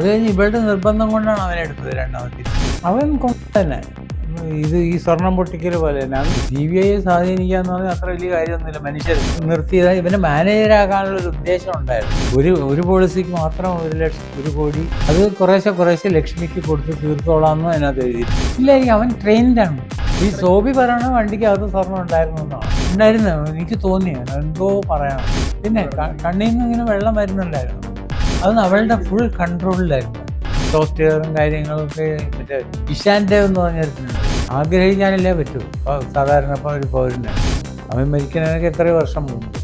അത് കഴിഞ്ഞ് ഇവളുടെ നിർബന്ധം കൊണ്ടാണ് അവനെ എടുത്തത് രണ്ടാമത്തെ. അവൻ തന്നെ. ഇത് ഈ സ്വർണം പൊട്ടിക്കൽ പോലെ തന്നെ. അത് സി ബി ഐയെ സ്വാധീനിക്കുക എന്ന് പറഞ്ഞാൽ അത്ര വലിയ കാര്യമൊന്നുമില്ല. മനുഷ്യർ നിർത്തിയത് ഇവനെ മാനേജരാകാനുള്ള ഒരു ഉദ്ദേശം ഉണ്ടായിരുന്നു. ഒരു ഒരു പോളിസിക്ക് മാത്രം ഒരു ലക്ഷം ഒരു കോടി. അത് കുറേശ്ശെ കുറേശ്ശെ ലക്ഷ്മിക്ക് കൊടുത്ത് തീർത്തോളാമെന്ന് അതിനകത്ത് എഴുതി ഇല്ലായിരിക്കും. അവൻ ട്രെയിൻഡാണ് ഈ സോബി പറയണ വണ്ടിക്ക് അത് സ്വർണം ഉണ്ടായിരുന്നു എന്നാണ്. ഉണ്ടായിരുന്നു. എനിക്ക് തോന്നി. എന്തോ പറയണം. പിന്നെ കണ്ണിൽ നിന്ന് ഇങ്ങനെ വെള്ളം വരുന്നുണ്ടായിരുന്നു. അത് അവളുടെ ഫുൾ കൺട്രോളിലായിരുന്നു സോഫ്റ്റ്വെയറും കാര്യങ്ങളൊക്കെ മറ്റേ ഇഷാന്റെ എന്ന് പറഞ്ഞിട്ടുണ്ട് ആഗ്രഹിക്കാനല്ലേ പറ്റൂ. സാധാരണ ഒരു പൗരന്. അവൻ മരിക്കുന്നതിനൊക്കെ എത്രയോ വർഷം മുമ്പ്.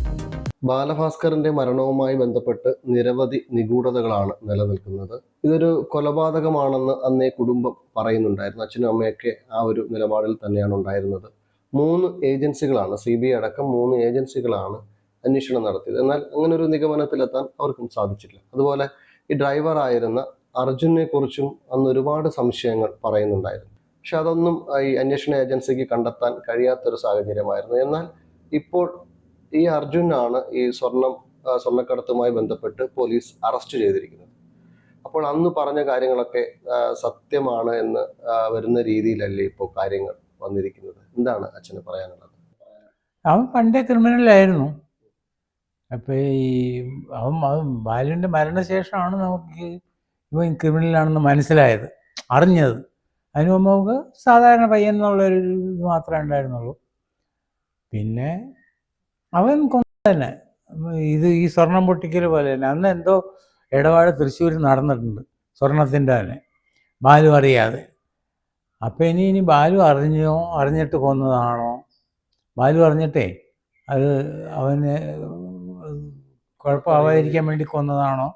ബാലഭാസ്കറിന്റെ മരണവുമായി ബന്ധപ്പെട്ട് നിരവധി നിഗൂഢതകളാണ് നിലനിൽക്കുന്നത്. ഇതൊരു കൊലപാതകമാണെന്ന് അന്നേ കുടുംബം പറയുന്നുണ്ടായിരുന്നു. അച്ഛനും അമ്മയൊക്കെ ആ ഒരു നിലപാടിൽ തന്നെയാണ് ഉണ്ടായിരുന്നത്. മൂന്ന് ഏജൻസികളാണ് സി ബി അടക്കം മൂന്ന് ഏജൻസികളാണ് അന്വേഷണം നടത്തിയത്. എന്നാൽ അങ്ങനെ ഒരു നിഗമനത്തിലെത്താൻ അവർക്കും സാധിച്ചില്ല. അതുപോലെ ഈ ഡ്രൈവർ ആയിരുന്ന അർജുനെ കുറിച്ചും അന്ന് ഒരുപാട് സംശയങ്ങൾ പറയുന്നുണ്ടായിരുന്നു. പക്ഷെ അതൊന്നും ഈ അന്വേഷണ ഏജൻസിക്ക് കണ്ടെത്താൻ കഴിയാത്തൊരു സാഹചര്യമായിരുന്നു. എന്നാൽ ഇപ്പോൾ ഈ അർജുനാണ് ഈ സ്വർണം സ്വർണക്കടത്തുമായി ബന്ധപ്പെട്ട് പോലീസ് അറസ്റ്റ് ചെയ്തിരിക്കുന്നത്. അപ്പോൾ അന്ന് പറഞ്ഞ കാര്യങ്ങളൊക്കെ സത്യമാണ് എന്ന് വരുന്ന രീതിയിലല്ലേ ഇപ്പോൾ കാര്യങ്ങൾ വന്നിരിക്കുന്നത്. എന്താണ് അച്ഛന് പറയാനുള്ളത്? അവൻ പണ്ടേ ക്രിമിനലായിരുന്നു അപ്പോൾ ഈ അവൻ അവൻ ബാലുവിന്റെ മരണശേഷമാണ് നമുക്ക് ഇവൻ ക്രിമിനലാണെന്ന് മനസ്സിലായത് അറിഞ്ഞത്. അതിന് മുമ്പ് നമുക്ക് സാധാരണ പയ്യൻ എന്നുള്ളൊരു ഇത് മാത്രമേ ഉണ്ടായിരുന്നുള്ളൂ. പിന്നെ അവൻ കൊന്ന തന്നെ. ഇത് ഈ സ്വർണം പൊട്ടിക്കൽ പോലെ തന്നെ. അന്ന് എന്തോ ഇടപാട് തൃശ്ശൂർ നടന്നിട്ടുണ്ട് സ്വർണത്തിന്റെ തന്നെ. ബാലു അറിയാതെ. അപ്പം ഇനി ഇനി ബാലു അറിഞ്ഞോ അറിഞ്ഞിട്ട് കൊന്നതാണോ? ബാലു അറിഞ്ഞിട്ടേ അത് അവന് കുഴപ്പമാവാതിരിക്കാൻ വേണ്ടി കൊന്നതാണോ?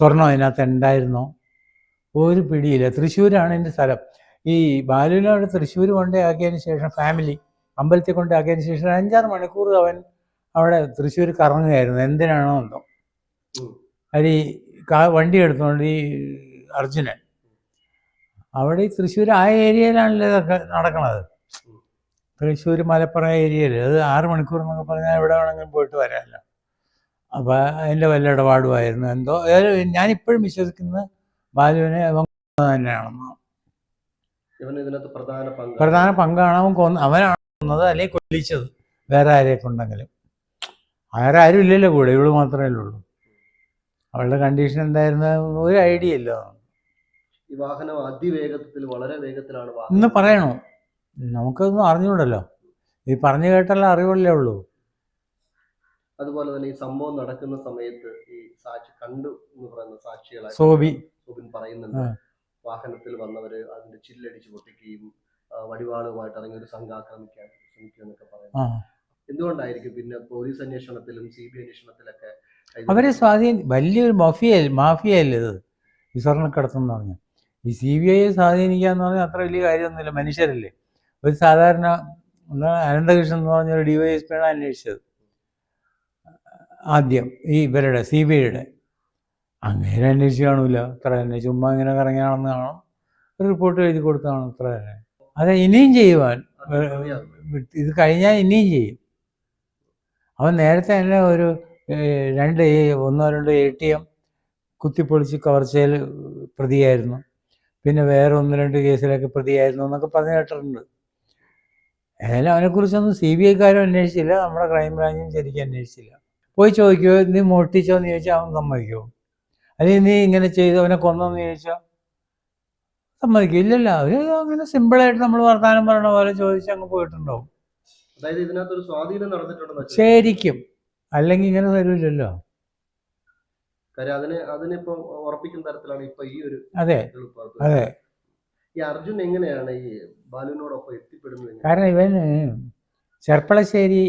സ്വർണം അതിനകത്ത് ഉണ്ടായിരുന്നോ ഒരു പിടിയില്ല. തൃശ്ശൂരാണ് എന്റെ സ്ഥലം. ഈ ബാലുവിനോട് തൃശ്ശൂർ കൊണ്ടേ ആക്കിയതിന് ശേഷം ഫാമിലി അമ്പലത്തിൽ കൊണ്ടേ ആക്കിയതിന് ശേഷം അഞ്ചാറ് മണിക്കൂർ അവൻ അവിടെ തൃശ്ശൂർ കറങ്ങുകയായിരുന്നു. എന്തിനാണോ എന്തോ. അതി ഈ വണ്ടി എടുത്തുകൊണ്ട് ഈ അർജുനൻ. അവിടെ ഈ തൃശ്ശൂർ ആ ഏരിയയിലാണല്ലോ ഇതൊക്കെ നടക്കണത്? തൃശ്ശൂർ മലപ്പുറം ഏരിയയിൽ അത് ആറ് മണിക്കൂർ എന്നൊക്കെ പറഞ്ഞാൽ എവിടെ വേണമെങ്കിലും പോയിട്ട് വരാമല്ലോ. അപ്പോൾ അതിന്റെ വല്ല ഇടപാടുമായിരുന്നു. എന്തോ ഞാനിപ്പോഴും വിശ്വസിക്കുന്നത് ബാലുവിനെ അവൻ കൊന്നത് തന്നെയാണെന്ന്. ഇവൻ ഇതിനകത്ത് പ്രധാന പങ്ക്. പങ്കാണ് അവൻ കൊന്ന അവനാണ് കൊന്നത് അല്ലെങ്കിൽ കൊല്ലിച്ചത്. വേറെ ആരെയൊക്കെ ഉണ്ടെങ്കിലും. വേറെ ആരും ഇല്ലല്ലോ കൂടെ ഇവൾ മാത്രമേ ഉള്ളൂ. അവളുടെ കണ്ടീഷൻ എന്തായിരുന്നു? ഒരു ഐഡിയ ഇല്ല. ഈ വാഹനം അതിവേഗത്തിൽ വളരെ വേഗത്തിലാണ് ഇന്ന് പറയണോ? നമുക്കൊന്നും അറിഞ്ഞൂടല്ലോ. ഈ പറഞ്ഞു കേട്ടല്ല അറിവുള്ളേ ഉള്ളൂ. അതുപോലെ തന്നെ ഈ സംഭവം നടക്കുന്ന സമയത്ത് ഈ സാക്ഷി കണ്ടു എന്ന് പറയുന്ന സാക്ഷികളെ സോബി. സോബിൻ പറയുന്നുണ്ട്. വാഹനത്തിൽ വന്നവര് അതിന്റെ ചില്ലടിച്ച് പൊട്ടിക്കുകയും വടിവാളുമായിട്ട് ഇറങ്ങി ഒരു സംഘം ആക്രമിക്കാൻ ശ്രമിക്കുക എന്നൊക്കെ പറയുന്നു. എന്തുകൊണ്ടായിരിക്കും പിന്നെ പോലീസ് അന്വേഷണത്തിലും സി ബി അന്വേഷണത്തിലൊക്കെ അവരെ സ്വാധീനം വലിയൊരു മാഫിയ മാഫിയല്ലേ ഇത്? ഈ സ്വർണക്കടത്തെന്ന് പറഞ്ഞാൽ. ഈ സി ബി ഐയെ സ്വാധീനിക്കുക എന്ന് പറഞ്ഞാൽ അത്ര വലിയ കാര്യമൊന്നുമില്ല. മനുഷ്യരല്ലേ? ഒരു സാധാരണ അനന്തകൃഷ്ണൻ എന്ന് പറഞ്ഞൊരു ഡി വൈ എസ് പിയാണ് അന്വേഷിച്ചത്. ആദ്യം ഈ ഇവരുടെ സി ബി ഐയുടെ. അങ്ങനെ അന്വേഷിച്ച് കാണൂല. അത്ര തന്നെ. ചുമ്മാ ഇങ്ങനെ കറങ്ങിയാണെന്ന് കാണും ഒരു റിപ്പോർട്ട് എഴുതി കൊടുത്താണ് അത്ര തന്നെ. അതെ ഇനിയും ചെയ്യുവാൻ. ഇത് കഴിഞ്ഞാൽ ഇനിയും ചെയ്യും. അവൻ നേരത്തെ തന്നെ ഒരു രണ്ട് ഒന്നോ രണ്ടോ എ ടി എം കുത്തിപ്പൊളിച്ച് കവർച്ചയിൽ പ്രതിയായിരുന്നു. പിന്നെ വേറെ ഒന്ന് രണ്ട് കേസിലൊക്കെ പ്രതിയായിരുന്നു എന്നൊക്കെ പറഞ്ഞു കേട്ടിട്ടുണ്ട്. ഏതായാലും അവനെക്കുറിച്ചൊന്നും സി ബി ഐക്കാരും അന്വേഷിച്ചില്ല. നമ്മുടെ ക്രൈംബ്രാഞ്ചും ശരിക്കും അന്വേഷിച്ചില്ല. പോയി ചോദിക്കുമോ നീ മോഷ്ടിച്ചോ? എന്ന് ചോദിച്ചാൽ അവൻ സമ്മതിക്കുമോ അല്ലെങ്കിൽ നീ ഇങ്ങനെ ചെയ്തു അവനെ കൊന്നെന്ന് ചോദിച്ചാൽ സമ്മതിക്കും. ഇല്ലല്ല അവർ അങ്ങനെ സിമ്പിളായിട്ട് നമ്മൾ വർത്തമാനം പറയണ പോലെ ചോദിച്ച് അങ്ങ് പോയിട്ടുണ്ടാവും. അതായത് ഇതിനകത്ത് സ്വാധീനം നടന്നിട്ടുണ്ടെന്ന് വെച്ചാൽ ശരിക്കും. അല്ലെങ്കിൽ ഇങ്ങനെ തരൂലല്ലോ കാര്യം അതിനെ അതിനിപ്പോ ഉറപ്പിക്കുന്ന തരത്തിലാണ് ഇപ്പൊ ഈ ഒരു അതെ അതെ. ഈ അർജുൻ എങ്ങനെയാണ് ഈ ബാലുവിനോടൊപ്പം എത്തിപ്പെടുന്നത്? കാരണം ഇവന് ചെർപ്പളശ്ശേരി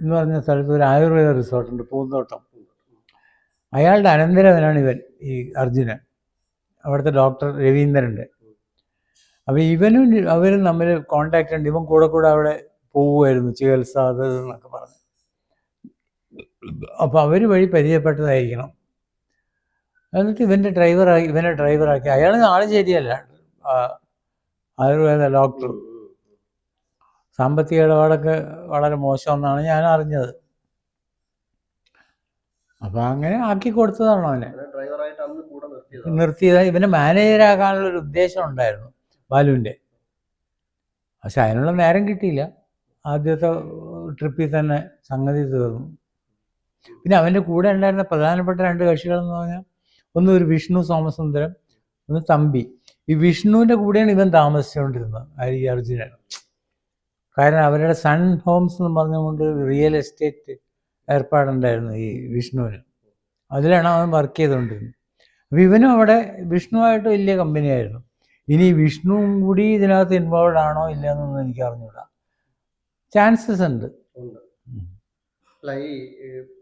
എന്ന് പറഞ്ഞ സ്ഥലത്ത് ഒരു ആയുർവേദ റിസോർട്ടുണ്ട് പൂന്തോട്ടം. അയാളുടെ അനന്തരവനാണ് ഇവൻ ഈ അർജുനൻ. അവിടുത്തെ ഡോക്ടർ രവീന്ദ്രന്റെ അപ്പോൾ ഇവനും അവരും തമ്മിൽ കോണ്ടാക്റ്റ് ഉണ്ട്. ഇവൻ കൂടെ കൂടെ അവിടെ പോവുമായിരുന്നു ചികിത്സ അത് എന്നൊക്കെ പറഞ്ഞ്. അപ്പോൾ അവർ വഴി പരിചയപ്പെട്ടതായിരിക്കണം. എന്നിട്ട് ഇവന്റെ ഡ്രൈവറാക്കി ഇവനെ ഡ്രൈവറാക്കി അയാൾ ആൾ ശരിയല്ല. ആയുർവേദ ഡോക്ടർ. സാമ്പത്തിക ഇടപാടൊക്കെ വളരെ മോശമെന്നാണ് ഞാൻ അറിഞ്ഞത്. അപ്പം അങ്ങനെ ആക്കി കൊടുത്തതാണോ അവനെ. നിർത്തിയത് ഇവന് മാനേജരാകാനുള്ള ഒരു ഉദ്ദേശം ഉണ്ടായിരുന്നു ബാലുവിന്റെ. പക്ഷെ അതിനുള്ള നേരം കിട്ടിയില്ല. ആദ്യത്തെ ട്രിപ്പിൽ തന്നെ സംഗതി തീർന്നു. പിന്നെ അവന്റെ കൂടെ ഉണ്ടായിരുന്ന പ്രധാനപ്പെട്ട രണ്ട് കക്ഷികൾ എന്ന് പറഞ്ഞാൽ ഒന്ന് ഒരു വിഷ്ണു സോമസുന്ദരം ഒന്ന് തമ്പി. ഈ വിഷ്ണുവിന്റെ കൂടെയാണ് ഇവൻ താമസിച്ചുകൊണ്ടിരുന്നത് ഹരി അർജുനൻ. കാരണം അവരുടെ സൺ ഹോംസ് എന്ന് പറഞ്ഞുകൊണ്ട് റിയൽ എസ്റ്റേറ്റ് ഏർപ്പാടുണ്ടായിരുന്നു ഈ വിഷ്ണുവിന്. അതിലാണ് അവൻ വർക്ക് ചെയ്തുകൊണ്ടിരുന്നത്. അപ്പോൾ ഇവനും അവിടെ വിഷ്ണുവായിട്ട് വലിയ കമ്പനിയായിരുന്നു ഇനി വിഷ്ണുവും കൂടി ഇതിനകത്ത് ഇൻവോൾവ് ആണോ ഇല്ലയെന്നൊന്നും എനിക്ക് അറിഞ്ഞൂടാ ചാൻസസ് ഉണ്ട്. അല്ല ഈ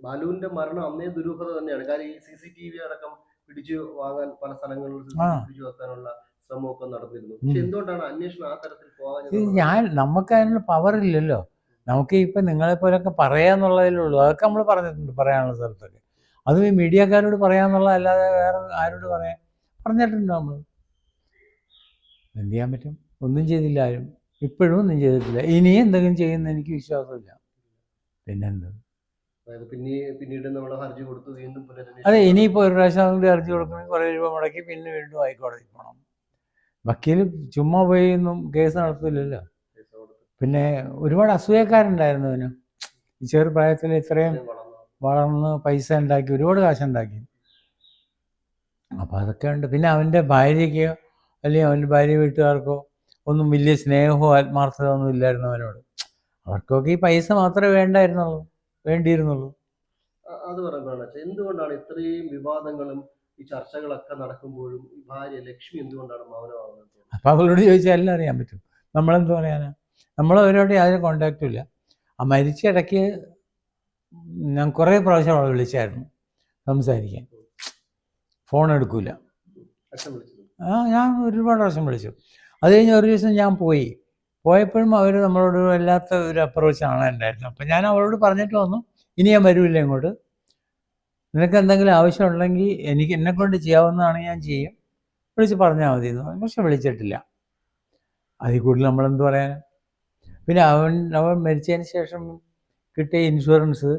ബാലുവിന്റെ മരണം അന്നേ ദുരൂഹത തന്നെയാണ്. കാരണം ഈ സി സി ടി വി അടക്കം പിടിച്ചു വാങ്ങാൻ പല സ്ഥലങ്ങളിലും. പിടിച്ചു വെക്കാനുള്ള ശ്രമമൊക്കെ നടന്നിരുന്നു. പക്ഷെ എന്തുകൊണ്ടാണ് അന്വേഷണം ആ തരത്തിൽ പോകാൻ ഞാൻ നമുക്ക് അതിനുള്ള പവർ ഇല്ലല്ലോ. നമുക്ക് ഇപ്പം നിങ്ങളെ പോലൊക്കെ പറയാന്നുള്ളതിലുള്ളൂ. അതൊക്കെ നമ്മൾ പറഞ്ഞിട്ടുണ്ട് പറയാനുള്ള സ്ഥലത്തൊക്കെ. അത് ഈ മീഡിയക്കാരോട് പറയാന്നുള്ള അല്ലാതെ വേറെ ആരോട് പറയാൻ പറഞ്ഞിട്ടുണ്ട് നമ്മൾ എന്ത് ചെയ്യാൻ പറ്റും? ഒന്നും ചെയ്തില്ല ആരും. ഇപ്പോഴും ഒന്നും ചെയ്തിട്ടില്ല. ഇനിയും എന്തെങ്കിലും ചെയ്യുന്ന എനിക്ക് വിശ്വാസമില്ല. പിന്നെന്ത്? അതെ ഇനിയിപ്പോ ഇനിയിപ്പോൾ ഒരു പ്രാവശ്യം കൂടി ഹർജി കൊടുക്കണമെങ്കിൽ കുറേ രൂപ മുടക്കി പിന്നെ വീണ്ടും ഹൈക്കോടതി പോകണം വക്കീൽ ചുമ്മാ പോയി ഒന്നും കേസ് നടത്തില്ലല്ലോ. പിന്നെ ഒരുപാട് അസൂയക്കാരുണ്ടായിരുന്നു അവന് ഈ ചെറുപ്രായത്തിൽ ഇത്രയും ഇത്രയും വളർന്നു. പൈസ ഉണ്ടാക്കി ഒരുപാട് കാശുണ്ടാക്കി. അപ്പം അതൊക്കെ ഉണ്ട്. പിന്നെ അവന്റെ ഭാര്യയ്ക്കോ അല്ലെങ്കിൽ അവന്റെ ഭാര്യ വീട്ടുകാർക്കോ ഒന്നും വലിയ സ്നേഹമോ ആത്മാർത്ഥത ഒന്നും ഇല്ലായിരുന്നു അവനോട്. അവർക്കൊക്കെ ഈ പൈസ മാത്രമേ വേണ്ടായിരുന്നുള്ളൂ വേണ്ടിയിരുന്നുള്ളൂ. അത് പറയുമ്പോഴാണ് എന്തുകൊണ്ടാണ് ഇത്രയും വിവാദങ്ങളും ഈ ചർച്ചകളൊക്കെ നടക്കുമ്പോഴും ഭാര്യ ലക്ഷ്മി എന്തുകൊണ്ടാണ് മൗനമാകുന്നത് അപ്പൊ അവളോട് ചോദിച്ചാൽ എല്ലാം അറിയാൻ പറ്റും. നമ്മളെന്ത് പറയാനാ? നമ്മൾ അവരോട് യാതൊരു കോണ്ടാക്റ്റും ഇല്ല. ആ മരിച്ച ഇടയ്ക്ക് ഞാൻ കുറേ പ്രാവശ്യം അവളെ വിളിച്ചായിരുന്നു സംസാരിക്കാൻ. ഫോൺ എടുക്കൂല. ആ ഞാൻ ഒരുപാട് പ്രാവശ്യം വിളിച്ചു. അത് കഴിഞ്ഞ് ഒരു ദിവസം ഞാൻ പോയി. പോയപ്പോഴും അവർ നമ്മളോട് വല്ലാത്ത ഒരു അപ്രോച്ചാണ് ഉണ്ടായിരുന്നത് അപ്പം ഞാൻ അവളോട് പറഞ്ഞിട്ട് വന്നു. ഇനി ഞാൻ വരില്ല ഇങ്ങോട്ട്. നിനക്ക് എന്തെങ്കിലും ആവശ്യമുണ്ടെങ്കിൽ എനിക്ക് എന്നെ കൊണ്ട് ചെയ്യാവുന്നതാണ് ഞാൻ ചെയ്യും. വിളിച്ച് പറഞ്ഞാൽ മതി എന്ന് പറഞ്ഞു. പക്ഷെ വിളിച്ചിട്ടില്ല. അതിൽ കൂടുതൽ നമ്മളെന്ത് പറയാൻ? പിന്നെ അവൻ അവൻ മരിച്ചതിന് ശേഷം കിട്ടിയ ഇൻഷുറൻസ്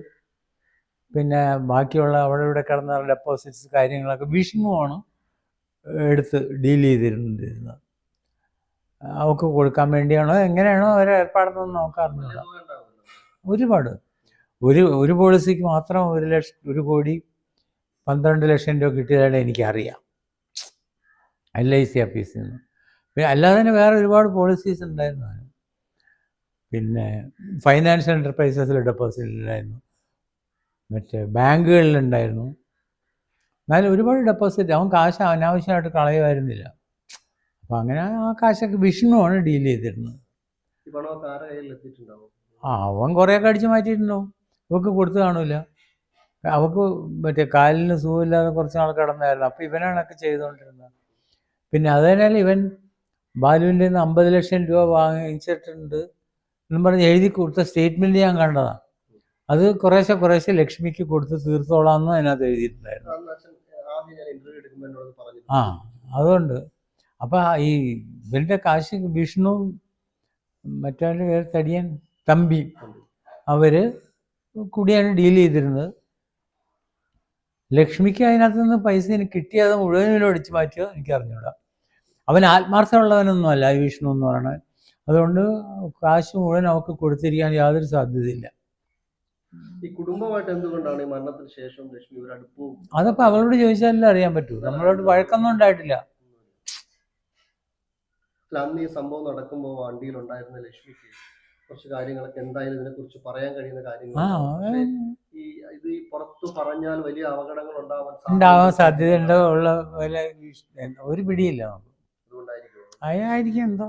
പിന്നെ ബാക്കിയുള്ള അവിടെ ഇവിടെ കിടന്ന ഡെപ്പോസിറ്റ്സ് കാര്യങ്ങളൊക്കെ വിഷ്ണുവാണ് എടുത്ത് ഡീൽ ചെയ്തിരുന്നിരുന്നത് അവർക്ക് കൊടുക്കാൻ വേണ്ടിയാണോ? എങ്ങനെയാണോ അവരെ ഏർപ്പാടെന്നൊന്നും നോക്കാറുണ്ട് ഒരുപാട്. ഒരു ഒരു പോളിസിക്ക് മാത്രം ഒരു ലക്ഷം ഒരു കോടി പന്ത്രണ്ട് ലക്ഷം രൂപ കിട്ടിയതായിട്ട് എനിക്കറിയാം. എൽ ഐ സി ഓഫീസിൽ നിന്ന്. പിന്നെ അല്ലാതെ തന്നെ വേറെ ഒരുപാട് പോളിസീസ് ഉണ്ടായിരുന്നു. പിന്നെ ഫൈനാൻഷ്യൽ എന്റർപ്രൈസസിൽ ഡെപ്പോസിറ്റ് ഉണ്ടായിരുന്നു. മറ്റേ ബാങ്കുകളിലുണ്ടായിരുന്നു എന്നാലും ഒരുപാട് ഡെപ്പോസിറ്റ് അവൻ കാശ് അനാവശ്യമായിട്ട് കളയുമായിരുന്നില്ല. അപ്പം അങ്ങനെ ആ കാശൊക്കെ വിഷ്ണുവാണ് ഡീൽ ചെയ്തിരുന്നത്. ആ അവൻ കുറേയൊക്കെ അടിച്ചു മാറ്റിയിട്ടുണ്ടാവും. അവൾക്ക് കൊടുത്തു കാണൂല. അവക്ക് മറ്റേ കാലിന് സുഖമില്ലാതെ കുറച്ച് നാൾ കിടന്നായിരുന്നു. അപ്പോൾ ഇവനാണൊക്കെ ചെയ്തുകൊണ്ടിരുന്നത്. പിന്നെ അത് തന്നെയല്ല ഇവൻ ബാലുവിന്റെ നിന്ന് അമ്പത് ലക്ഷം രൂപ വാങ്ങിച്ചിട്ടുണ്ട് എന്നും പറഞ്ഞ് എഴുതി കൊടുത്ത സ്റ്റേറ്റ്മെന്റ് ഞാൻ കണ്ടതാണ് അത് കുറേശ്ശെ കുറേശ്ശെ ലക്ഷ്മിക്ക് കൊടുത്ത് തീർത്തോളാമെന്ന് അതിനകത്ത് എഴുതിയിട്ടുണ്ടായിരുന്നു. ആ അതുകൊണ്ട്. അപ്പം ഈ ഇവന്റെ കാശ് വിഷ്ണു മറ്റവന്റെ പേര് തടിയൻ തമ്പി. അവർ കൂടിയാണ് ഡീൽ ചെയ്തിരുന്നത്. ലക്ഷ്മിക്ക് അതിനകത്ത് നിന്ന് പൈസ എനിക്ക് കിട്ടിയത് മുഴുവനും അടിച്ചു മാറ്റിയോ എനിക്ക് അറിഞ്ഞൂടാ. അവൻ ആത്മാർത്ഥമുള്ളവനൊന്നുമല്ല ഈ വിഷ്ണു എന്ന് പറയുന്നത്. അതുകൊണ്ട് കാശ് മുഴുവൻ അവർക്ക് കൊടുത്തിരിക്കാൻ യാതൊരു സാധ്യതയില്ല. ഈ കുടുംബമായിട്ട് എന്തുകൊണ്ടാണ് ഈ മരണത്തിന് ശേഷം ലക്ഷ്മി ഒരു അടുപ്പവും? അതപ്പോ അവളോട് ചോദിച്ചാലല്ലേ അറിയാൻ പറ്റൂ. നമ്മളോട് വഴക്കൊന്നും ഉണ്ടായിട്ടില്ല. അന്ന് ഈ സംഭവം നടക്കുമ്പോൾ വണ്ടിയിൽ ഉണ്ടായിരുന്ന ലക്ഷ്മിക്ക് കുറച്ച് കാര്യങ്ങളൊക്കെ എന്തായാലും ഇതിനെ കുറിച്ച് പറയാൻ കഴിയുന്ന കാര്യങ്ങൾ ഈ ഇത് ഈ പുറത്തു പറഞ്ഞാൽ വലിയ അപകടങ്ങൾ ഉണ്ടാവാൻ ഉണ്ടാവാൻ സാധ്യതയുണ്ടോ. ഉള്ള ഒരു പിടിയില്ല അതുകൊണ്ടായിരിക്കും. എന്തോ.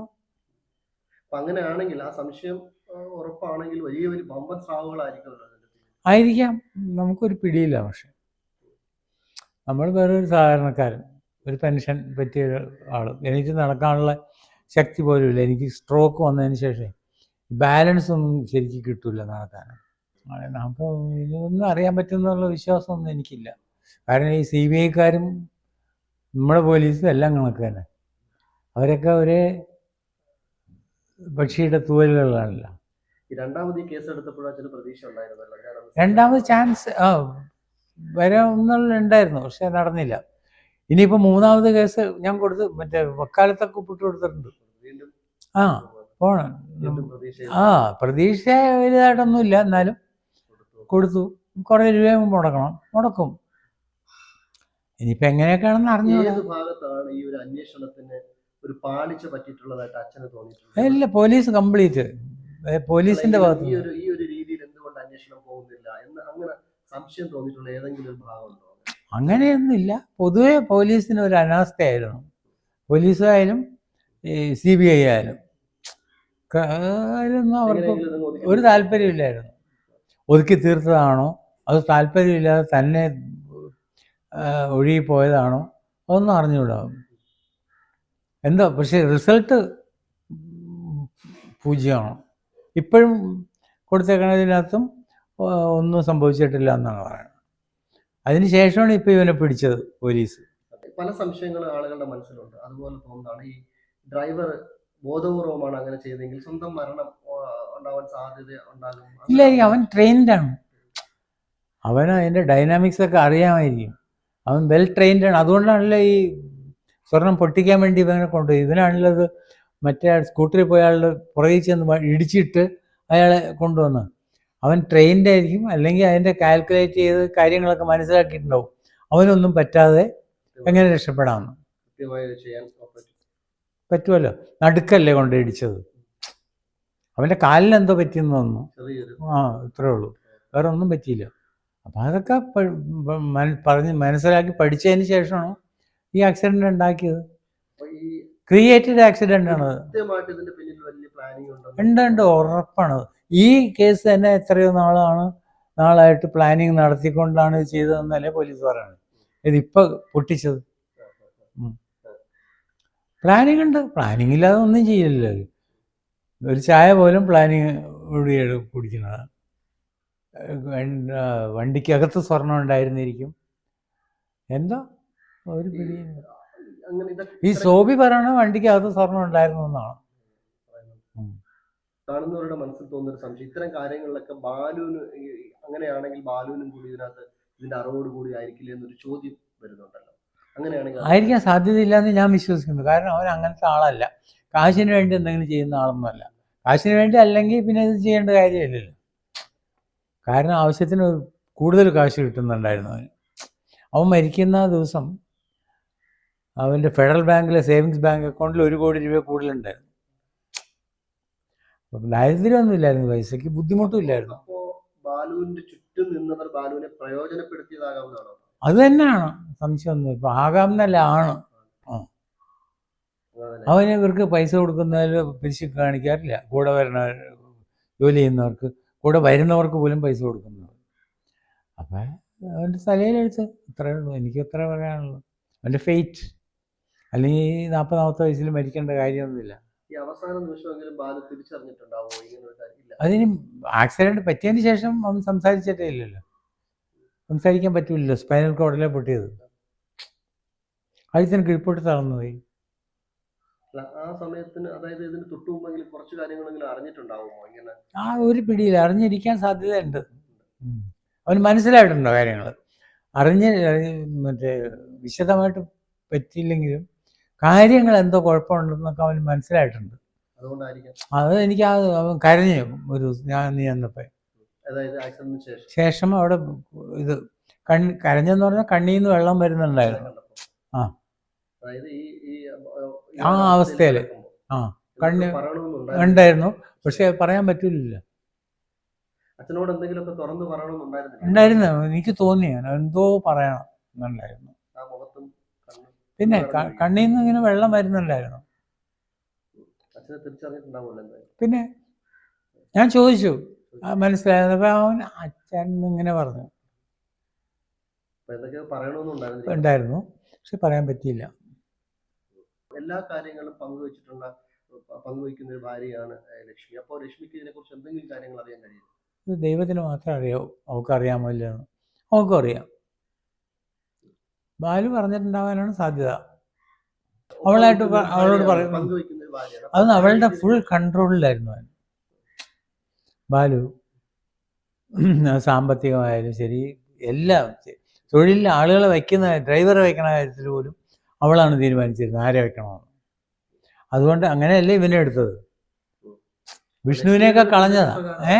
അപ്പൊ അങ്ങനെയാണെങ്കിൽ ആ സംശയം ഉറപ്പാണെങ്കിൽ വലിയ വലിയ ബമ്പൻ പിന്നിൽ. ആയിരിക്കാം. നമുക്കൊരു പിടിയില്ല പക്ഷെ. നമ്മൾ വേറെ ഒരു സാധാരണക്കാരൻ ഒരു പെൻഷൻ പറ്റിയ ആൾ എനിക്ക് നടക്കാനുള്ള ശക്തി പോലും ഇല്ല എനിക്ക് സ്ട്രോക്ക് വന്നതിന് ശേഷം ബാലൻസ് ഒന്നും ശരിക്കും കിട്ടില്ല നടത്താൻ നമുക്ക് ഇതൊന്നും അറിയാൻ പറ്റുമെന്നുള്ള വിശ്വാസമൊന്നും എനിക്കില്ല. കാരണം ഈ സി ബി ഐക്കാരും നമ്മുടെ പോലീസും എല്ലാം കണക്ക് തന്നെ. അവരൊക്കെ ഒരേ പക്ഷിയുടെ തൂവലുകളാണല്ലോ. രണ്ടാമത് കേസ് പ്രതീക്ഷ ഉണ്ടായിരുന്നല്ലോ? ഞാനത് രണ്ടാമത് ചാൻസ് ആ വരാമെന്നുള്ള ഉണ്ടായിരുന്നു. പക്ഷെ നടന്നില്ല. ഇനിയിപ്പോൾ മൂന്നാമത് കേസ് ഞാൻ കൊടുത്ത് മറ്റേ വക്കാലത്തൊക്കെ ഒപ്പിട്ട് കൊടുത്തിട്ടുണ്ട്. ആ. പോണം. ആ പ്രതീക്ഷ വലുതായിട്ടൊന്നുമില്ല. എന്നാലും കൊടുത്തു. കുറേ രൂപ മുടക്കണം. മുടക്കും. ഇനിയിപ്പോൾ എങ്ങനെയൊക്കെയാണെന്ന് അറിഞ്ഞു ഭാഗത്താണ് ഈ ഒരു അന്വേഷണത്തിന് ഒരു പാളിച്ച പറ്റിയിട്ടുള്ളതായിട്ട് അച്ഛന് തോന്നിയിട്ടുള്ളത്? ഇല്ല പോലീസ് കംപ്ലീറ്റ്. പോലീസിന്റെ ഭാഗത്ത് ഈ ഒരു രീതിയിൽ എന്തുകൊണ്ട് അന്വേഷണം പോകുന്നില്ല? എന്ന് അങ്ങനെ സംശയം തോന്നിയിട്ടുള്ള ഏതെങ്കിലും ഒരു ഭാഗമുണ്ടോ? അങ്ങനെയൊന്നുമില്ല. പൊതുവെ പോലീസിന് ഒരു അനാസ്ഥയായിരുന്നു. പോലീസായാലും സി ബി ഐ ആയാലും. അതിലൊന്നും അവർക്ക് ഒരു താല്പര്യമില്ലായിരുന്നു. ഒതുക്കി തീർത്തതാണോ? അത് താല്പര്യമില്ലാതെ തന്നെ ഒഴുകിപ്പോയതാണോ? അതൊന്നും അറിഞ്ഞുകൂടാ. എന്താ പക്ഷേ റിസൾട്ട് പൂജ്യമാണ്? ഇപ്പോഴും കൊടുത്തേക്കണതിനകത്തും ഒന്നും സംഭവിച്ചിട്ടില്ല എന്നാണ് പറയുന്നത്. അതിന് ശേഷമാണ് ഇപ്പോൾ ഇവനെ പിടിച്ചത് പോലീസ്. പല സംശയങ്ങളും ആളുകളുടെ മനസ്സിലുണ്ട്. അതുപോലെ തോന്നുന്നതാണ് ഈ ഡ്രൈവർ ബോധപൂർവമാണ് അങ്ങനെ ചെയ്തെങ്കിൽ സ്വന്തം മരണം ഉണ്ടാവാൻ സാധ്യത ഉണ്ടാകും. ഇല്ല അവൻ ട്രെയിൻഡാണ് അവന് അതിന്റെ ഡൈനാമിക്സ് ഒക്കെ അറിയാമായിരിക്കും. അവൻ വെൽ ട്രെയിൻഡ് ആണ്. അതുകൊണ്ടാണല്ലോ ഈ സ്വർണം പൊട്ടിക്കാൻ വേണ്ടി ഇവനെ കൊണ്ടുപോയി ഇവനാണല്ലോ അത് മറ്റേ ആൾ സ്കൂട്ടറിൽ പോയ ആളുടെ പുറകിൽ ചെന്ന് ഇടിച്ചിട്ട് അയാളെ കൊണ്ടുവന്ന് അവൻ ട്രെയിൻഡ് ആയിരിക്കും. അല്ലെങ്കിൽ അതിന്റെ കാൽക്കുലേറ്റ് ചെയ്ത് കാര്യങ്ങളൊക്കെ മനസ്സിലാക്കിയിട്ടുണ്ടാവും. അവനൊന്നും പറ്റാതെ എങ്ങനെ രക്ഷപ്പെടാമെന്ന്. കൃത്യമായി ചെയ്യാൻ പറ്റും പറ്റുമല്ലോ? നടുക്കല്ലേ കൊണ്ട് ഇടിച്ചത്. അവന്റെ കാലിനെന്തോ പറ്റിയെന്ന് തോന്നുന്നു. ആ ഇത്രേ ഉള്ളൂ. വേറെ ഒന്നും പറ്റിയില്ല. അപ്പം അതൊക്കെ പറഞ്ഞ് മനസ്സിലാക്കി പഠിച്ചതിന് ശേഷമാണ് ഈ ആക്സിഡന്റ് ഉണ്ടാക്കിയത്? ക്രിയേറ്റഡ് ആക്സിഡന്റ് ആണ് ഉണ്ട്? ഉണ്ട് ഉറപ്പാണ്. ഈ കേസ് തന്നെ എത്രയോ നാളാണ് നാളായിട്ട് പ്ലാനിങ് നടത്തിക്കൊണ്ടാണ് ഇത് ചെയ്തതെന്നല്ലേ പോലീസ് പറയുന്നത് ഇതിപ്പോൾ പൊട്ടിച്ചത്. പ്ലാനിങ് ഉണ്ട്. പ്ലാനിങ് ഇല്ലാതെ ഒന്നും ചെയ്യില്ലല്ലോ. ഒരു ചായ പോലും പ്ലാനിങ് കൂടിയാണ് കുടിക്കുന്നത്. വണ്ടിക്കകത്ത് സ്വർണം ഉണ്ടായിരുന്നിരിക്കും. എന്താ? ഒരു ഇതൊക്കെ ഈ സോബി പറയണ വണ്ടിക്കകത്ത് സ്വർണം ഉണ്ടായിരുന്നു എന്നാണ്. കാണുന്നവരുടെ മനസ്സിൽ തോന്നുന്ന സംശയം. ഇത്തരം കാര്യങ്ങളിലൊക്കെ ബാലുവിന് അങ്ങനെയാണെങ്കിൽ ബാലുവിനും കൂടി ഇതിനകത്ത് ഇതിന്റെ അറിവോട് കൂടി ആയിരിക്കില്ല എന്നൊരു ചോദ്യം വരുന്നുണ്ടല്ലോ. ആയിരിക്കാൻ സാധ്യതയില്ല എന്ന് ഞാൻ വിശ്വസിക്കുന്നു. കാരണം അവൻ അങ്ങനത്തെ ആളല്ല. കാശിന് വേണ്ടി എന്തെങ്കിലും ചെയ്യുന്ന ആളൊന്നുമല്ല. കാശിന് വേണ്ടി അല്ലെങ്കിൽ പിന്നെ ഇത് ചെയ്യേണ്ട കാര്യമില്ലല്ലോ. കാരണം ആവശ്യത്തിന് കൂടുതൽ കാശ് കിട്ടുന്നുണ്ടായിരുന്നു അവന്. അവൻ മരിക്കുന്ന ദിവസം അവന്റെ ഫെഡറൽ ബാങ്കിലെ സേവിങ്സ് ബാങ്ക് അക്കൗണ്ടിൽ ഒരു കോടി രൂപ കൂടുതലുണ്ടായിരുന്നു. അപ്പം ദാരിദ്ര്യമൊന്നും ഇല്ലായിരുന്നു. പൈസയ്ക്ക് ബുദ്ധിമുട്ടും ഇല്ലായിരുന്നു. ബാലുവിന്റെ ചുറ്റും നിന്നവർ ബാലുവിനെ പ്രയോജനപ്പെടുത്തിയതാകാവുന്നതാണോ? അത് തന്നെയാണ് സംശയമൊന്നും ഇപ്പം ആകാം എന്നല്ല ആണ്. അവന് ഇവർക്ക് പൈസ കൊടുക്കുന്നതിൽ പിരിച്ച് കാണിക്കാറില്ല. കൂടെ വരുന്ന ജോലി ചെയ്യുന്നവർക്ക് കൂടെ വരുന്നവർക്ക് പോലും പൈസ കൊടുക്കുന്നത്. അപ്പം അവന്റെ തലയിലെടുത്ത് ഇത്രയേ ഉള്ളൂ. എനിക്ക് ഇത്ര പറയാനുള്ളൂ. അവന്റെ ഫെയ്റ്റ് അല്ലെങ്കിൽ നാൽപ്പത് നാൽപ്പത് വയസ്സിൽ മരിക്കേണ്ട കാര്യമൊന്നുമില്ല. അതിന് ആക്സിഡന്റ് പറ്റിയതിന് ശേഷം അവൻ സംസാരിച്ചിട്ടേ ഇല്ലല്ലോ. സംസാരിക്കാൻ പറ്റില്ലല്ലോ സ്പൈനൽ കോഡിലെ പൊട്ടിയത്. കഴുത്തിന് കീഴ്പോട്ട് തളർന്നുപോയി ആ സമയത്തിന് അതായത് ഇതിന് തൊട്ടു മുമ്പെങ്കിലും കുറച്ച് കാര്യങ്ങളെങ്കിലും അറിഞ്ഞിട്ടുണ്ടാവുമോ? ഇങ്ങനെ ആ ഒരു പിടിയിൽ അറിഞ്ഞിരിക്കാൻ സാധ്യതയുണ്ട്. അവന് മനസ്സിലായിട്ടുണ്ടോ കാര്യങ്ങൾ അറിഞ്ഞ് മറ്റേ വിശദമായിട്ട് പറ്റിയില്ലെങ്കിലും കാര്യങ്ങൾ എന്തോ കുഴപ്പമുണ്ടെന്നൊക്കെ അവന് മനസ്സിലായിട്ടുണ്ട്. അതുകൊണ്ടായിരിക്കും. അത് എനിക്ക് ആ അവൻ കരഞ്ഞു ഒരു ഞാൻ നീ എന്നപ്പോൾ ആക്സിഡന്റിന് ശേഷം. അവിടെ ഇത് കണ്ണ് കരഞ്ഞെന്ന് പറഞ്ഞാൽ കണ്ണിൽ നിന്ന് വെള്ളം വരുന്നുണ്ടായിരുന്നു. ആ. ആ അവസ്ഥയിൽ. ആ, കണ്ണി ഉണ്ടായിരുന്നു. പക്ഷെ പറയാൻ പറ്റില്ല അച്ഛനോട് എന്തെങ്കിലുമൊക്കെ തുറന്ന് പറയണമെന്നുണ്ടായിരുന്നു ഉണ്ടായിരുന്നു. എനിക്ക് തോന്നി. എന്തോ പറയണം എന്നുണ്ടായിരുന്നു. പിന്നെ കണ്ണിയിൽ കണ്ണിൽ നിന്ന് ഇങ്ങനെ വെള്ളം വരുന്നുണ്ടായിരുന്നു. പിന്നെ ഞാൻ ചോദിച്ചു. മനസ്സിലായപ്പോൾ അവൻ അച്ഛൻ ഇങ്ങനെ പറഞ്ഞു. ഉണ്ടായിരുന്നു. പക്ഷെ പറയാൻ പറ്റിയില്ല. എല്ലാ കാര്യങ്ങളും പങ്കുവച്ചിട്ടുള്ള പങ്കുവയ്ക്കുന്ന ഒരു ഭാര്യയാണ് ലക്ഷ്മി. അപ്പോൾ ലക്ഷ്മിക്ക് ഇതിനെക്കുറിച്ച് എന്തെങ്കിലും കാര്യങ്ങൾ അറിയാൻ കഴിയും ഇത് ദൈവത്തിന് മാത്രം അറിയാവൂ അവൾക്ക് അറിയാമോ ഇല്ലെന്ന് അവൾക്കും അറിയാം. ബാലു പറഞ്ഞിട്ടുണ്ടാവാനാണ് സാധ്യത. അവളായിട്ട് അവളോട് പറയും. അതൊന്നും അവളുടെ ഫുൾ കൺട്രോളിലായിരുന്നു അവൻ. ബാലു സാമ്പത്തികമായാലും ശരി എല്ലാം തൊഴിലിൽ ആളുകളെ വയ്ക്കുന്ന ഡ്രൈവറെ വയ്ക്കണ കാര്യത്തിൽ പോലും അവളാണ് തീരുമാനിച്ചിരുന്നത്. ആരെ വയ്ക്കണമെന്ന്. അതുകൊണ്ട് അങ്ങനെയല്ലേ ഇവനെ എടുത്തത്? വിഷ്ണുവിനെയൊക്കെ കളഞ്ഞതാ. ഏ?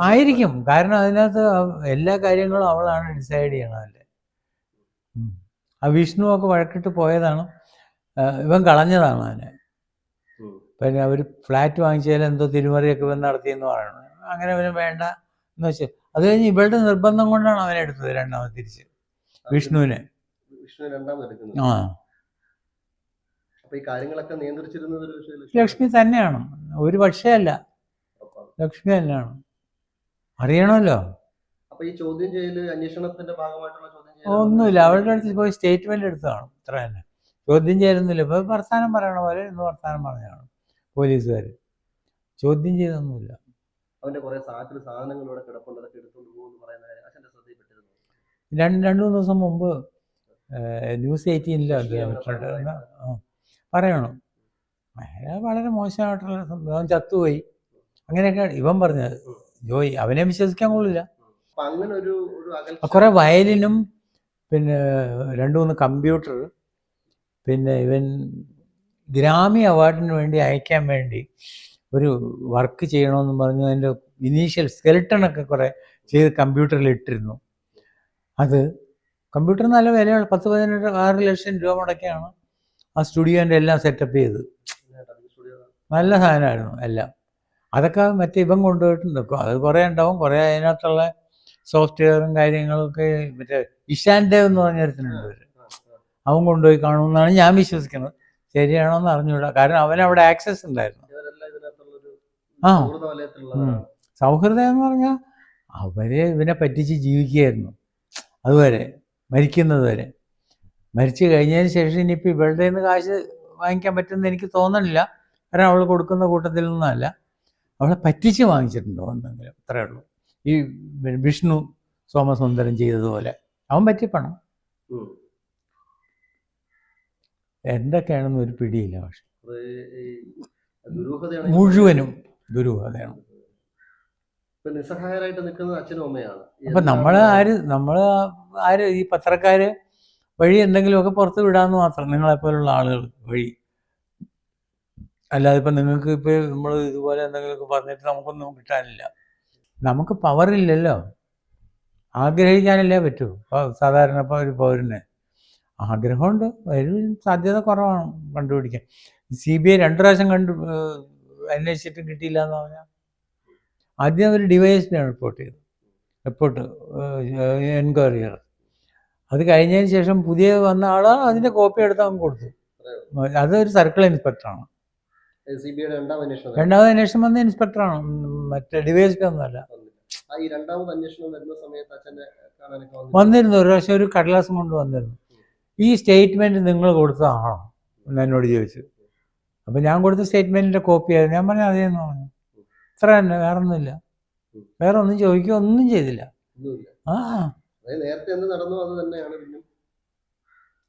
ആയിരിക്കും. കാരണം അതിനകത്ത് എല്ലാ കാര്യങ്ങളും അവളാണ് ഡിസൈഡ് ചെയ്യണമല്ലേ. ആ വിഷ്ണു ഒക്കെ വഴക്കിട്ട് പോയതാണ്. ഇവൻ കളഞ്ഞതാണ് അവനെ. ഉം. പിന്നെ അവർ ഫ്ലാറ്റ് വാങ്ങിച്ചാൽ എന്തോ തിരുമറിയൊക്കെ വന്ന് നടത്തിയെന്ന് പറയണം അങ്ങനെ അവന് വേണ്ട എന്ന് വെച്ച് അത് കഴിഞ്ഞ് ഇവളുടെ നിർബന്ധം കൊണ്ടാണ് അവനെ എടുത്തത് രണ്ടാമത് തിരിച്ച്. വിഷ്ണുവിനെ. ആ. ലക്ഷ്മി. തന്നെയാണ്. ഒരു പക്ഷേ അല്ല. ലക്ഷ്മി തന്നെയാണ്. അറിയണമല്ലോ. ഒന്നുമില്ല. അവളുടെ അടുത്ത് പോയി സ്റ്റേറ്റ്മെന്റ് എടുത്തതാണ് ഇത്ര തന്നെ. ചോദ്യം ചെയ്യുന്നില്ല ഇപ്പൊ വർത്താനം പറയണ പോലെ ഇന്ന് വർത്താനം പറഞ്ഞതാണ്. പോലീസുകാർ ചോദ്യം ചെയ്തൊന്നുമില്ല അവന്റെ കുറെ സാറ്റിൽ എടുത്തുകൊണ്ട് പോകുമെന്ന് പറയുന്ന ശ്രദ്ധയിൽപ്പെട്ടിരുന്നു. രണ്ട് രണ്ട് മൂന്ന് ദിവസം മുമ്പ് ന്യൂസ് എയ്റ്റീനിൽ അദ്ദേഹം പറയണം. അയാൾ വളരെ മോശമായിട്ടുള്ള സംഭവം. ചത്തുപോയി. അങ്ങനെയൊക്കെ ഇവൻ പറഞ്ഞത് ജോയി അവനെ വിശ്വസിക്കാൻ കൊള്ളില്ല. അങ്ങനെ ഒരു കുറേ വയലിനും പിന്നെ രണ്ട് മൂന്ന് കമ്പ്യൂട്ടർ പിന്നെ ഇവൻ ഗ്രാമി അവാർഡിന് വേണ്ടി അയക്കാൻ വേണ്ടി ഒരു വർക്ക് ചെയ്യണമെന്ന് പറഞ്ഞു അതിന്റെ ഇനീഷ്യൽ സ്കെൽട്ടണൊക്കെ കുറേ ചെയ്ത് കമ്പ്യൂട്ടറിൽ ഇട്ടിരുന്നു. അത് കമ്പ്യൂട്ടർ നല്ല വിലയുള്ള പത്ത് പതിനെട്ട് ആറ് ലക്ഷം രൂപ മുടക്കിയാണ് ആ സ്റ്റുഡിയോന്റെ എല്ലാം സെറ്റപ്പ് ചെയ്ത്. നല്ല സാധനമായിരുന്നു എല്ലാം. അതൊക്കെ മറ്റേ ഇവൻ കൊണ്ടുപോയിട്ടുണ്ട്. അത് കുറേ ഉണ്ടാവും. കുറേ അതിനകത്തുള്ള സോഫ്റ്റ്വെയറും കാര്യങ്ങളൊക്കെ മറ്റേ ഇഷാൻ ദേവ് എന്ന് പറഞ്ഞൊരുത്തനുണ്ട് ഒരു അവൻ കൊണ്ടുപോയി കാണുമെന്നാണ് ഞാൻ വിശ്വസിക്കുന്നത്. ശരിയാണോ എന്ന് അറിഞ്ഞൂടാ. കാരണം അവന് അവിടെ ആക്സസ് ഉണ്ടായിരുന്നു ആ. സൗഹൃദ എന്ന് പറഞ്ഞാൽ അവരെ ഇവനെ പറ്റിച്ച് ജീവിക്കുകയായിരുന്നു. അതുവരെ മരിക്കുന്നത് വരെ. മരിച്ചു കഴിഞ്ഞതിന് ശേഷം ഇനിയിപ്പോൾ ഇവളുടെ നിന്ന് കാശ് വാങ്ങിക്കാൻ പറ്റുമെന്ന് എനിക്ക് തോന്നണില്ല. കാരണം അവൾ കൊടുക്കുന്ന കൂട്ടത്തിൽ നിന്നല്ല. അവളെ പറ്റിച്ച് വാങ്ങിച്ചിട്ടുണ്ടോ എന്തെങ്കിലും? അത്രേ ഉള്ളൂ. ഈ വിഷ്ണു സോമസുന്ദരം ചെയ്തതുപോലെ. അവൻ പറ്റിപ്പണം. എന്തൊക്കെയാണെന്ന് ഒരു പിടിയില്ല പക്ഷെ. മുഴുവനും ദുരൂഹതയാണ്. നിസ്സഹായരായിട്ട് നിൽക്കുന്നത് അച്ഛനും അമ്മയാണ്. അപ്പം നമ്മൾ ആര് നമ്മൾ ആര് ഈ പത്രക്കാര് വഴി എന്തെങ്കിലുമൊക്കെ പുറത്ത് വിടാന്ന് മാത്രം നിങ്ങളെപ്പോലുള്ള ആളുകൾ വഴി. അല്ലാതെ ഇപ്പം നിങ്ങൾക്ക് ഇപ്പോൾ നമ്മൾ ഇതുപോലെ എന്തെങ്കിലുമൊക്കെ പറഞ്ഞിട്ട് നമുക്കൊന്നും കിട്ടാനില്ല. നമുക്ക് പവറില്ലല്ലോ ആഗ്രഹിക്കാനല്ലേ പറ്റൂ. ഇപ്പോൾ സാധാരണ ഇപ്പോൾ ഒരു പൗരന് ആഗ്രഹമുണ്ട്. ഒരു സാധ്യത കുറവാണ് കണ്ടുപിടിക്കാൻ. സി ബി ഐ രണ്ടു പ്രാവശ്യം കണ്ടു അന്വേഷിച്ചിട്ടും കിട്ടിയില്ല എന്ന് പറഞ്ഞാൽ ആദ്യം അവർ ഡിവൈഎസ്പിയാണ് റിപ്പോർട്ട് ചെയ്തത്. റിപ്പോർട്ട് എൻക്വയറി അത് കഴിഞ്ഞതിന് ശേഷം പുതിയ വന്ന ആൾ അതിന്റെ കോപ്പി എടുത്ത് അവൻ കൊടുത്തു. അതൊരു സർക്കിൾ ഇൻസ്പെക്ടറാണ് രണ്ടാമത് അന്വേഷണം വന്ന ഇൻസ്പെക്ടറാണ് മറ്റേ ഒന്നുമല്ല കാണാനൊക്കെ വന്നിരുന്നു. വന്നിരുന്നു. ഒരു പ്രാവശ്യം ഒരു കടലാസം കൊണ്ട് വന്നിരുന്നു. ഈ സ്റ്റേറ്റ്മെന്റ് നിങ്ങൾ കൊടുത്തതാണോ എന്ന് എന്നോട് ചോദിച്ചു. അപ്പം ഞാൻ കൊടുത്ത സ്റ്റേറ്റ്മെന്റിന്റെ കോപ്പി ആയിരുന്നു. ഞാൻ പറഞ്ഞു അതേന്ന് പറഞ്ഞു. ഇത്ര തന്നെ വേറെ ഒന്നുമില്ല വേറെ ഒന്നും ചോദിക്കുക ഒന്നും ചെയ്തില്ല. ആ.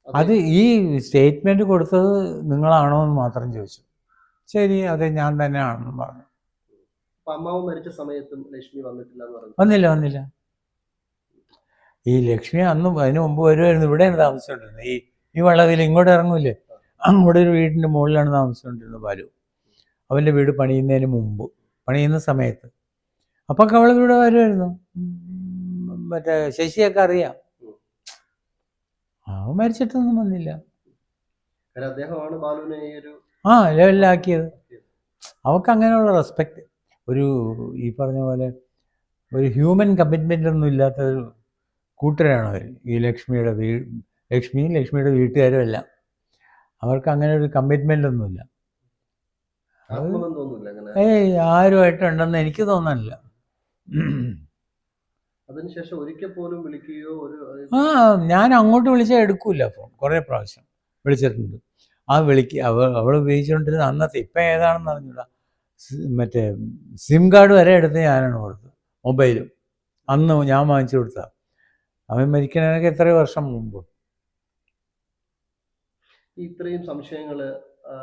അത് ഈ സ്റ്റേറ്റ്മെന്റ് കൊടുത്തത് നിങ്ങളാണോ എന്ന് മാത്രം ചോദിച്ചു. ശരി അതെ ഞാൻ തന്നെയാണെന്ന് പറഞ്ഞു. അമ്മാവ് മരിച്ച സമയത്തും ലക്ഷ്മി വന്നിട്ടില്ല വന്നില്ല വന്നില്ല. ഈ ലക്ഷ്മി അന്ന് അതിന് മുമ്പ് വരുമായിരുന്നു ഇവിടെയാണ് താമസിച്ചുകൊണ്ടിരുന്നത് ഈ ഈ വളവിൽ ഇങ്ങോട്ട് ഇറങ്ങൂലേ അങ്ങോട്ട് ഒരു വീടിന്റെ മുകളിലാണ് താമസിച്ചുകൊണ്ടിരുന്നത് ബാലു. അവന്റെ വീട് പണിയുന്നതിന് മുമ്പ് പണിയുന്ന സമയത്ത്. അപ്പം ഒക്കെ അവൾ ഇവിടെ വരുമായിരുന്നു. മറ്റേ ശശിയൊക്കെ അറിയാം. അവൻ മരിച്ചിട്ടൊന്നും വന്നില്ല. ആ ലെവലിലാക്കിയത്. അവൾക്ക് അങ്ങനെയുള്ള റെസ്പെക്റ്റ് ഒരു ഈ പറഞ്ഞ പോലെ ഒരു ഹ്യൂമൻ കമ്മിറ്റ്മെന്റ് ഒന്നും ഇല്ലാത്ത ഒരു കൂട്ടരാണ് അവർ. ഈ ലക്ഷ്മിയുടെ വീ ലക്ഷ്മിയും ലക്ഷ്മിയുടെ വീട്ടുകാരും എല്ലാം അവർക്ക് അങ്ങനെ ഒരു കമ്മിറ്റ്മെന്റ് ഒന്നുമില്ല. ഏയ് അങ്ങനെ. ഏയ് ആരുമായിട്ടുണ്ടെന്ന് എനിക്ക് തോന്നാനില്ല അതിനുശേഷം ഒരിക്കൽ പോലും വിളിക്കുകയോ ഒരു ആ ഞാൻ അങ്ങോട്ട് വിളിച്ചാൽ എടുക്കൂല ഫോൺ കുറേ പ്രാവശ്യം വിളിച്ചിട്ടുണ്ട്. ആ വിളിക്ക് അവൾ അവൾ ഉപയോഗിച്ചുകൊണ്ടിരുന്ന അന്നത്തെ ഇപ്പം ഏതാണെന്ന് അറിഞ്ഞൂടാ. മറ്റേ സിം കാർഡ് വരെ എടുത്ത് ഞാനാണ് കൊടുത്തത്. മൊബൈലും. അന്ന് ഞാൻ വാങ്ങിച്ചു കൊടുത്ത അവൻ മരിക്കണേനൊക്കെ എത്ര വർഷം മുമ്പ്. ഇത്രയും സംശയങ്ങൾ ആ,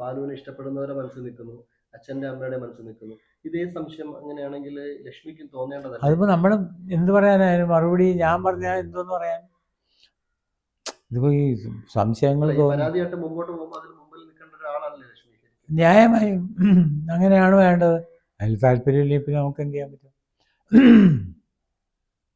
ബാലുവിനെ ഇഷ്ടപ്പെടുന്നവരെ മനസ്സിൽ നിൽക്കുന്നു അച്ഛന്റെ അമ്മയുടെ മനസ്സിൽ നിൽക്കുന്നു. ഇതേ സംശയം അങ്ങനെയാണെങ്കിൽ ലക്ഷ്മിക്കും തോന്നേണ്ടതല്ല? അതിപ്പോൾ നമ്മൾ എന്ത് പറയാനായാലും മറുപടി ഞാൻ പറഞ്ഞാൽ എന്തോന്ന് പറയാൻ? ഇതിപ്പോ ഈ സംശയങ്ങൾ പരാതിയായിട്ട് മുമ്പോട്ട് പോകുമ്പോൾ അതിന് മുമ്പിൽ നിൽക്കേണ്ട ഒരാളല്ലേ ലക്ഷ്മി? ന്യായമായും അങ്ങനെയാണ് വേണ്ടത്. അതിൽ താല്പര്യമില്ലെങ്കിൽ പിന്നെ നമുക്ക് എന്ത് ചെയ്യാൻ പറ്റും?